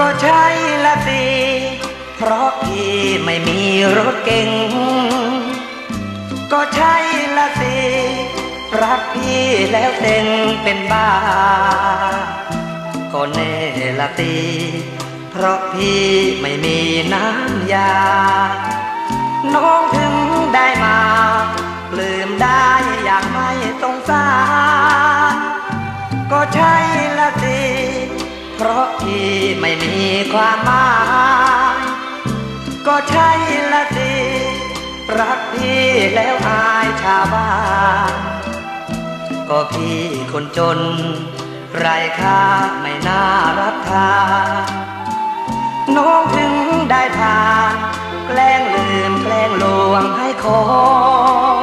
ก็ใช่ละตีเพราะพี่ไม่มีรถเก่ง ก็ใช่ละสิ รักพี่แล้วเต็งเป็นบ้า ก็แน่ละสิเพราะพี่ไม่มีน้ำยา น้องถึงได้มา ลืมได้อย่างไม่สงสาร ราะพี่ไม่มีความหมายก็ใช่ละสิรักพี่แล้วอายชาวบ้านก็พี่คนจน ไรค่าไม่น่ารับทานน้องถึงได้พาแกล้งลืมแกล้งลวงให้คอ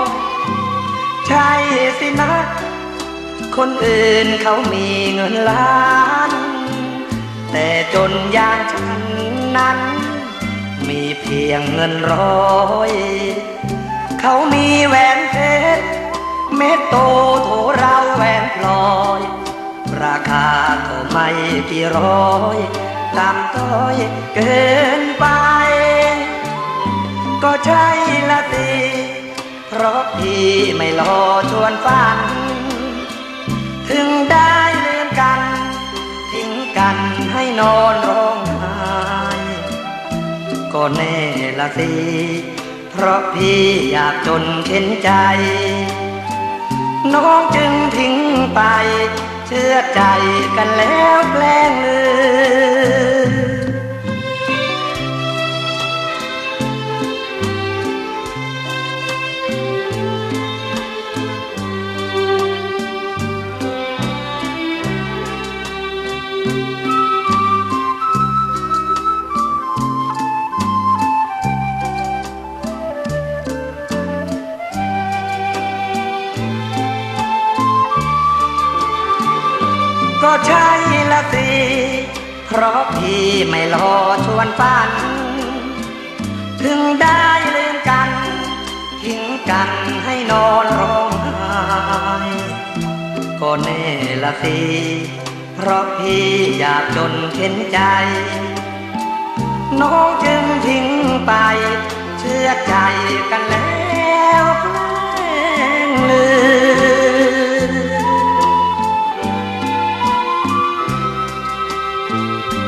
ยใช่สินะ คนอื่นเขามีเงินล้าน แต่จนอย่างฉันนั้น มีเพียงเงินร้อย เขามีแหวนเพชรเม็ดโตโถเราแหวนพลอย ราคาก็ไม่กี่ร้อยตามต้อยเกินไป ก็ใช่ละสิเพราะพี่ไม่รอชวนฝัน นอนร้องไห้ก็แน่ละสิ เพราะพี่อยากจนเข็นใจ น้องจึงทิ้งไป เชื่อใจกันแล้ว ก็ใช่ละสิ เพราะพี่ไม่รอชวนฝัน ถึงได้ลืมกัน ทิ้งกันให้นอนร้องไห้ก็แน่ละสิ เพราะพี่อยากจนเข็นใจ น้องจึงทิ้งไป เชื่อใจกันแล้ว Música